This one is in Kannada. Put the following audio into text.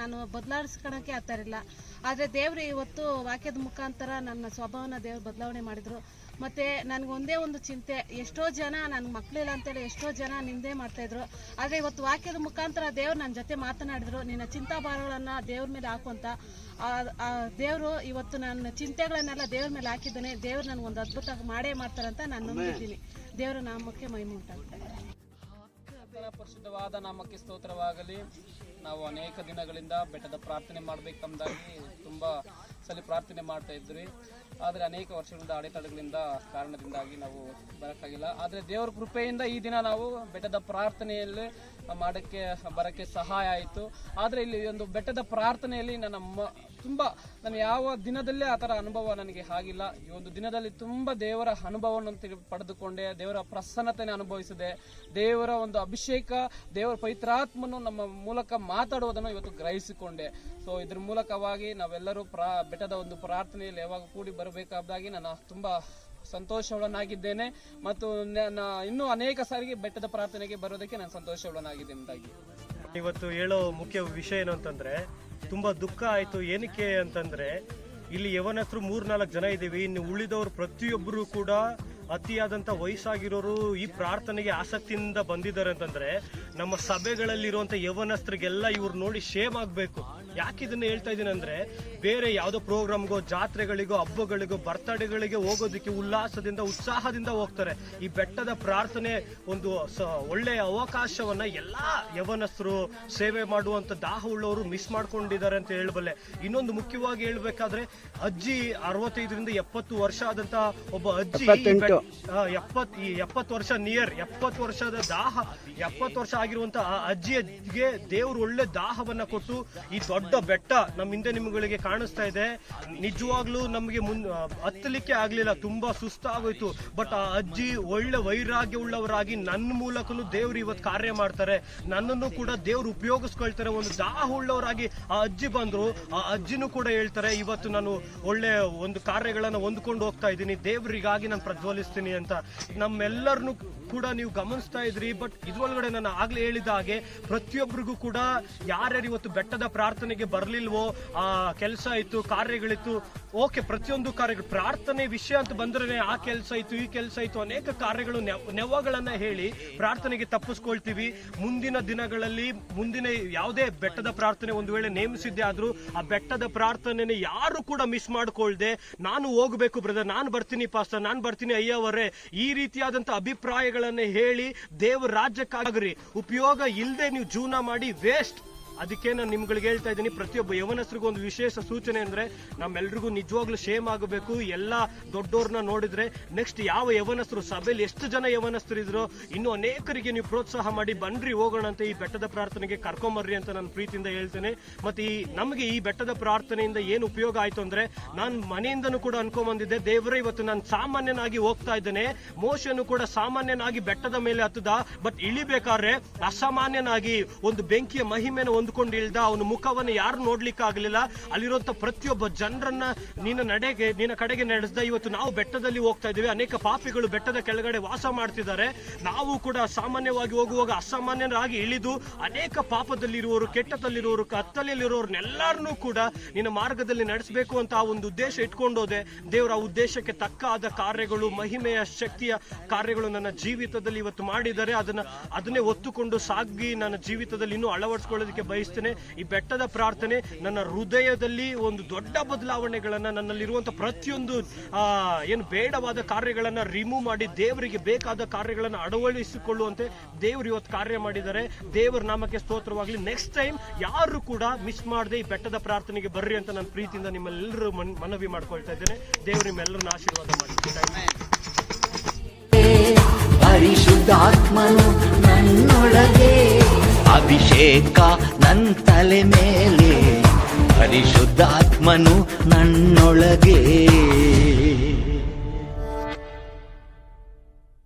ನಾನು ಬದಲಾಯಿಸ್ಕೊಳಕ್ಕೆ ಆಗ್ತಾರಿಲ್ಲ ಆದರೆ ದೇವರು ಇವತ್ತು ವಾಕ್ಯದ ಮುಖಾಂತರ ನನ್ನ ಸ್ವಭಾವನ ದೇವ್ರು ಬದಲಾವಣೆ ಮಾಡಿದ್ರು. ಮತ್ತೆ ನನಗೆ ಒಂದೇ ಒಂದು ಚಿಂತೆ ಎಷ್ಟೋ ಜನ ನನ್ನ ಮಕ್ಕಳಿಲ್ಲ ಅಂತೇಳಿ ಎಷ್ಟೋ ಜನ ನಿಂದೆ ಮಾಡ್ತಾ ಇದ್ರು. ಆದರೆ ಇವತ್ತು ವಾಕ್ಯದ ಮುಖಾಂತರ ದೇವ್ರು ನನ್ನ ಜೊತೆ ಮಾತನಾಡಿದ್ರು. ನಿನ್ನ ಚಿಂತಾಭಾರಗಳನ್ನು ದೇವ್ರ ಮೇಲೆ ಹಾಕುವಂತ ದೇವರು ಇವತ್ತು ನನ್ನ ಚಿಂತೆಗಳನ್ನೆಲ್ಲ ದೇವ್ರ ಮೇಲೆ ಹಾಕಿದ್ದಾನೆ. ದೇವ್ರು ನನಗೊಂದು ಒಂದು ಅದ್ಭುತ ಮಾಡೇ ಮಾಡ್ತಾರಂತ ನಾನು ನಂಬಿದ್ದೀನಿ. ದೇವರು ನಾಮಕ್ಕೆ ಕರ್ತನ ಪರಿಶುದ್ಧವಾದ ನಾಮಕ್ಕೆ ಸ್ತೋತ್ರವಾಗಲಿ. ನಾವು ಅನೇಕ ದಿನಗಳಿಂದ ಬೆಟ್ಟದ ಪ್ರಾರ್ಥನೆ ಮಾಡಬೇಕೆಂಬುದಾಗಿ ತುಂಬ ಸಲ ಪ್ರಾರ್ಥನೆ ಮಾಡ್ತಾ ಇದ್ರಿ. ಆದರೆ ಅನೇಕ ವರ್ಷಗಳಿಂದ ಅಡೆತಡೆಗಳಿಂದ ಕಾರಣದಿಂದಾಗಿ ನಾವು ಬರೋಕ್ಕಾಗಿಲ್ಲ. ಆದರೆ ದೇವರ ಕೃಪೆಯಿಂದ ಈ ದಿನ ನಾವು ಬೆಟ್ಟದ ಪ್ರಾರ್ಥನೆಯಲ್ಲಿ ಮಾಡೋಕ್ಕೆ, ಬರೋಕ್ಕೆ ಸಹಾಯ ಆಯಿತು. ಆದರೆ ಇಲ್ಲಿ ಒಂದು ಬೆಟ್ಟದ ಪ್ರಾರ್ಥನೆಯಲ್ಲಿ ನನ್ನ ಮ, ತುಂಬ ನಾನು ಯಾವ ದಿನದಲ್ಲೇ ಆ ಥರ ಅನುಭವ ನನಗೆ ಆಗಿಲ್ಲ. ಈ ಒಂದು ದಿನದಲ್ಲಿ ತುಂಬ ದೇವರ ಅನುಭವವನ್ನು ಪಡೆದುಕೊಂಡೆ, ದೇವರ ಪ್ರಸನ್ನತೆಯನ್ನು ಅನುಭವಿಸಿದೆ. ದೇವರ ಒಂದು ಅಭಿಷೇಕ, ದೇವರ ಪವಿತ್ರಾತ್ಮನು ನಮ್ಮ ಮೂಲಕ ಮಾತಾಡುವುದನ್ನು ಇವತ್ತು ಗ್ರಹಿಸಿಕೊಂಡೆ. ಸೊ ಇದ್ರ ಮೂಲಕವಾಗಿ ನಾವೆಲ್ಲರೂ ಪ್ರಾ, ಬೆಟ್ಟದ ಒಂದು ಪ್ರಾರ್ಥನೆಯಲ್ಲಿ ಯಾವಾಗ ಕೂಡಿ ಬರಬೇಕಾದಾಗಿ ನಾನು ತುಂಬ ಸಂತೋಷವುಳ್ಳನಾಗಿದ್ದೇನೆ ಮತ್ತು ಇನ್ನೂ ಅನೇಕ ಸಾರಿಗೆ ಬೆಟ್ಟದ ಪ್ರಾರ್ಥನೆಗೆ ಬರೋದಕ್ಕೆ ನಾನು ಸಂತೋಷವುಳ್ಳನಾಗಿದ್ದೇನೆ ಇವತ್ತು ಹೇಳೋ ಮುಖ್ಯ ವಿಷಯ ಏನು ಅಂತಂದ್ರೆ, ತುಂಬಾ ದುಃಖ ಆಯಿತು, ಏನಕ್ಕೆ ಅಂತಂದ್ರೆ, ಇಲ್ಲಿ ಯವನಸ್ಥರು ಮೂರ್ನಾಲ್ಕು ಜನ ಇದ್ದೀವಿ, ಇನ್ನು ಉಳಿದವರು ಪ್ರತಿಯೊಬ್ಬರು ಕೂಡ ಅತಿಯಾದಂತ ವಯಸ್ಸಾಗಿರೋರು ಈ ಪ್ರಾರ್ಥನೆಗೆ ಆಸಕ್ತಿಯಿಂದ ಬಂದಿದ್ದಾರೆ ಅಂತಂದ್ರೆ ನಮ್ಮ ಸಭೆಗಳಲ್ಲಿರುವಂತ ಯವನಸ್ಥರಿಗೆಲ್ಲ ಇವ್ರು ನೋಡಿ ಶೇಮ್ ಆಗ್ಬೇಕು. ಯಾಕೆ ಇದನ್ನ ಹೇಳ್ತಾ ಇದ್ದೀನಿ ಅಂದ್ರೆ ಬೇರೆ ಯಾವ್ದೋ ಪ್ರೋಗ್ರಾಮ್ಗೋ ಜಾತ್ರೆಗಳಿಗೋ ಹಬ್ಬಗಳಿಗೋ ಬರ್ತಡೆಗಳಿಗೆ ಹೋಗೋದಕ್ಕೆ ಉಲ್ಲಾಸದಿಂದ ಉತ್ಸಾಹದಿಂದ ಹೋಗ್ತಾರೆ. ಈ ಬೆಟ್ಟದ ಪ್ರಾರ್ಥನೆ ಒಂದು ಒಳ್ಳೆಯ ಅವಕಾಶವನ್ನ ಎಲ್ಲಾ ಯವನಸ್ಥರು ಸೇವೆ ಮಾಡುವಂತ ದಾಹ ಉಳ್ಳವರು ಮಿಸ್ ಮಾಡ್ಕೊಂಡಿದ್ದಾರೆ ಅಂತ ಹೇಳಬಲ್ಲೆ. ಇನ್ನೊಂದು ಮುಖ್ಯವಾಗಿ ಹೇಳ್ಬೇಕಾದ್ರೆ ಅಜ್ಜಿ ಅರವತ್ತೈದರಿಂದ ಎಪ್ಪತ್ತು ವರ್ಷ ಆದಂತ ಒಬ್ಬ ಅಜ್ಜಿ ಎಪ್ಪತ್ ಎಪ್ಪತ್ತು ವರ್ಷ ನಿಯರ್ ಎಪ್ಪತ್ತು ವರ್ಷದ ದಾಹ ಎಪ್ಪತ್ತು ವರ್ಷ ಆಗಿರುವಂತ ಆ ಅಜ್ಜಿಗೆ ದೇವ್ರು ಒಳ್ಳೆ ದಾಹವನ್ನ ಕೊಟ್ಟು ಈ ದೊಡ್ಡ ಬೆಟ್ಟ ನಮ್ಮ ಹಿಂದೆ ನಿಮ್ಗಳಿಗೆ ಕಾಣಿಸ್ತಾ ಇದೆ. ನಿಜವಾಗ್ಲೂ ನಮಗೆ ಮುನ್ ಹತ್ತಲಿಕ್ಕೆ ಆಗ್ಲಿಲ್ಲ, ತುಂಬಾ ಸುಸ್ತಾಗೋಯ್ತು. ಬಟ್ ಆ ಅಜ್ಜಿ ಒಳ್ಳೆ ವೈರಾಗ್ಯ ಉಳ್ಳವರಾಗಿ ನನ್ನ ಮೂಲಕನು ದೇವ್ರು ಇವತ್ತು ಕಾರ್ಯ ಮಾಡ್ತಾರೆ. ನನ್ನನ್ನು ಕೂಡ ದೇವ್ರು ಉಪಯೋಗಿಸ್ಕೊಳ್ತಾರೆ. ಒಂದು ದಾಹ ಉಳ್ಳವರಾಗಿ ಆ ಅಜ್ಜಿ ಬಂದ್ರು, ಆ ಅಜ್ಜಿನೂ ಕೂಡ ಹೇಳ್ತಾರೆ, ಇವತ್ತು ನಾನು ಒಳ್ಳೆ ಒಂದು ಕಾರ್ಯಗಳನ್ನ ಹೊಂದ್ಕೊಂಡು ಹೋಗ್ತಾ ಇದ್ದೀನಿ. ದೇವ್ರಿಗಾಗಿ ನಾನು ಪ್ರಜ್ವಲಿಸ್ತೀನಿ ಅಂತ. ನಮ್ಮೆಲ್ಲರನ್ನು ಕೂಡ ನೀವು ಗಮನಿಸ್ತಾ ಇದ್ರಿ, ಬಟ್ ಇದ್ರೊಳಗಡೆ ನಾನು ಆಗ್ಲೇ ಹೇಳಿದ ಹಾಗೆ ಪ್ರತಿಯೊಬ್ಬರಿಗೂ ಕೂಡ ಯಾರ್ಯಾರು ಇವತ್ತು ಬೆಟ್ಟದ ಪ್ರಾರ್ಥನೆಗೆ ಬರಲಿಲ್ವೋ, ಆ ಕೆಲಸ ಇತ್ತು, ಕಾರ್ಯಗಳಿತ್ತು, ಓಕೆ, ಪ್ರತಿಯೊಂದು ಕಾರ್ಯಗಳು, ಪ್ರಾರ್ಥನೆ ವಿಷಯ ಅಂತ ಬಂದ್ರೆ ಆ ಕೆಲಸ ಇತ್ತು, ಈ ಕೆಲಸ ಇತ್ತು, ಅನೇಕ ಕಾರ್ಯಗಳು ನೆವಗಳನ್ನ ಹೇಳಿ ಪ್ರಾರ್ಥನೆಗೆ ತಪ್ಪಿಸ್ಕೊಳ್ತೀವಿ. ಮುಂದಿನ ದಿನಗಳಲ್ಲಿ ಮುಂದಿನ ಯಾವುದೇ ಬೆಟ್ಟದ ಪ್ರಾರ್ಥನೆ ಒಂದು ವೇಳೆ ನೇಮಿಸಿದ್ದೆ ಆದ್ರೂ ಆ ಬೆಟ್ಟದ ಪ್ರಾರ್ಥನೆನ ಯಾರು ಕೂಡ ಮಿಸ್ ಮಾಡ್ಕೊಳ್ದೆ, ನಾನು ಹೋಗ್ಬೇಕು ಬ್ರದರ್, ನಾನು ಬರ್ತೀನಿ ಪಾಸ್ಟರ್, ನಾನು ಬರ್ತೀನಿ ಅಯ್ಯವರೇ ಈ ರೀತಿಯಾದಂತ ಅಭಿಪ್ರಾಯಗಳನ್ನ ಹೇಳಿ ದೇವ್ರ ರಾಜ್ಯಕ್ಕಾಗ್ರಿ. ಉಪಯೋಗ ಇಲ್ಲದೆ ನೀವು ಜೀವನ ಮಾಡಿ ವೇಸ್ಟ್ ಅದಕ್ಕೆ ನಾನು ನಿಮ್ಗಳಿಗೆ ಹೇಳ್ತಾ ಇದ್ದೀನಿ, ಪ್ರತಿಯೊಬ್ಬ ಯವನಸ್ರಿಗೂ ಒಂದು ವಿಶೇಷ ಸೂಚನೆ ಅಂದ್ರೆ ನಮ್ಮೆಲ್ರಿಗೂ ನಿಜವಾಗ್ಲೂ ಶೇಮ್ ಆಗಬೇಕು. ಎಲ್ಲ ದೊಡ್ಡೋರ್ನ ನೋಡಿದ್ರೆ ನೆಕ್ಸ್ಟ್ ಯಾವ ಯವನಸ್ಥರು, ಸಭೆಯಲ್ಲಿ ಎಷ್ಟು ಜನ ಯವನಸ್ಥರಿದ್ರು, ಇನ್ನು ಅನೇಕರಿಗೆ ನೀವು ಪ್ರೋತ್ಸಾಹ ಮಾಡಿ ಬನ್ರಿ, ಹೋಗೋಣ ಅಂತ ಈ ಬೆಟ್ಟದ ಪ್ರಾರ್ಥನೆಗೆ ಕರ್ಕೊಂಬರ್ರಿ ಅಂತ ನಾನು ಪ್ರೀತಿಯಿಂದ ಹೇಳ್ತೇನೆ. ಮತ್ತೆ ಈ ನಮಗೆ ಈ ಬೆಟ್ಟದ ಪ್ರಾರ್ಥನೆಯಿಂದ ಏನು ಉಪಯೋಗ ಆಯ್ತು ಅಂದ್ರೆ, ನಾನು ಮನೆಯಿಂದನೂ ಕೂಡ ಅನ್ಕೊಂಬಂದಿದ್ದೆ, ದೇವರೇ ಇವತ್ತು ನಾನು ಸಾಮಾನ್ಯನಾಗಿ ಹೋಗ್ತಾ ಇದ್ದೇನೆ. ಮೋಶನು ಕೂಡ ಸಾಮಾನ್ಯನಾಗಿ ಬೆಟ್ಟದ ಮೇಲೆ ಹತ್ತದ ಬಟ್ ಇಳಿಬೇಕಾದ್ರೆ ಅಸಾಮಾನ್ಯನಾಗಿ ಒಂದು ಬೆಂಕಿಯ ಮಹಿಮೆನ ಹೊಂದ್ಕೊಂಡು ಇಳ್ದ ಅವನ ಮುಖವನ್ನು ಯಾರು ನೋಡ್ಲಿಕ್ಕೆ ಆಗಲಿಲ್ಲ. ಅಲ್ಲಿರುವಂತ ಪ್ರತಿಯೊಬ್ಬ ಜನರನ್ನ ನಿನ್ನ ನಡೆಗೆ, ನಿನ್ನ ಕಡೆಗೆ ನಡೆಸ್ದ ಇವತ್ತು ನಾವು ಬೆಟ್ಟದಲ್ಲಿ ಹೋಗ್ತಾ ಇದ್ದೀವಿ. ಅನೇಕ ಪಾಪಿಗಳು ಬೆಟ್ಟದ ಕೆಳಗಡೆ ವಾಸ ಮಾಡ್ತಿದ್ದಾರೆ. ನಾವು ಕೂಡ ಸಾಮಾನ್ಯವಾಗಿ ಹೋಗುವಾಗ ಅಸಾಮಾನ್ಯರಾಗಿ ಇಳಿದು ಅನೇಕ ಪಾಪದಲ್ಲಿರುವವರು, ಕೆಟ್ಟದಲ್ಲಿರುವವರು ಕತ್ತಲೆಯಲ್ಲಿರುವವ್ರನ್ನೆಲ್ಲರನ್ನೂ ಕೂಡ ನಿನ್ನ ಮಾರ್ಗದಲ್ಲಿ ನಡೆಸಬೇಕು ಅಂತ ಆ ಒಂದು ಉದ್ದೇಶ ಇಟ್ಕೊಂಡೋದೆ, ದೇವರ ಆ ಉದ್ದೇಶಕ್ಕೆ ತಕ್ಕ ಆದ ಕಾರ್ಯಗಳು, ಮಹಿಮೆಯ ಶಕ್ತಿಯ ಕಾರ್ಯಗಳು ನನ್ನ ಜೀವಿತದಲ್ಲಿ ಇವತ್ತು ಮಾಡಿದರೆ ಅದನ್ನ, ಅದನ್ನೇ ಒತ್ತುಕೊಂಡು ಸಾಗಿ ನನ್ನ ಜೀವಿತದಲ್ಲಿ ಇನ್ನೂ ಅಳವಡಿಸ್ಕೊಳ್ಳೋದಕ್ಕೆ ಬಯಸ್ತೇನೆ ಈ ಬೆಟ್ಟದ ಪ್ರಾರ್ಥನೆ ನನ್ನ ಹೃದಯದಲ್ಲಿ ಒಂದು ದೊಡ್ಡ ಬದಲಾವಣೆಗಳನ್ನ ನನ್ನಲ್ಲಿರುವಂತ ಪ್ರತಿಯೊಂದು ಏನು ಬೇಡವಾದ ಕಾರ್ಯಗಳನ್ನ ರಿಮೂವ್ ಮಾಡಿ ದೇವರಿಗೆ ಬೇಕಾದ ಕಾರ್ಯಗಳನ್ನು ಅಳವಡಿಸಿಕೊಳ್ಳುವಂತೆ ದೇವರು ಇವತ್ತು ಕಾರ್ಯ ಮಾಡಿದ್ದಾರೆ. ದೇವರ ನಾಮಕ್ಕೆ ಸ್ತೋತ್ರವಾಗಲಿ. ನೆಕ್ಸ್ಟ್ ಟೈಮ್ ಯಾರು ಕೂಡ ಮಿಸ್ ಮಾಡದೆ ಈ ಬೆಟ್ಟದ ಪ್ರಾರ್ಥನೆಗೆ ಬರ್ರಿ ಅಂತ ನಾನು ಪ್ರೀತಿಯಿಂದ ನಿಮ್ಮೆಲ್ಲರೂ ಮನ್- ಮನವಿ ಮಾಡ್ಕೊಳ್ತಾ ಇದ್ದೇನೆ. ದೇವರು ನಿಮ್ಮೆಲ್ಲರನ್ನ ಆಶೀರ್ವಾದ ಮಾಡಿ. ಪರಿಶುದ್ಧಾತ್ಮನು ನನ್ನೊಳಗೆ ಅಭಿಷೇಕ ನನ್ನ ತಲೆ ಮೇಲೆ. ಪರಿಶುದ್ಧಾತ್ಮನು ನನ್ನೊಳಗೆ.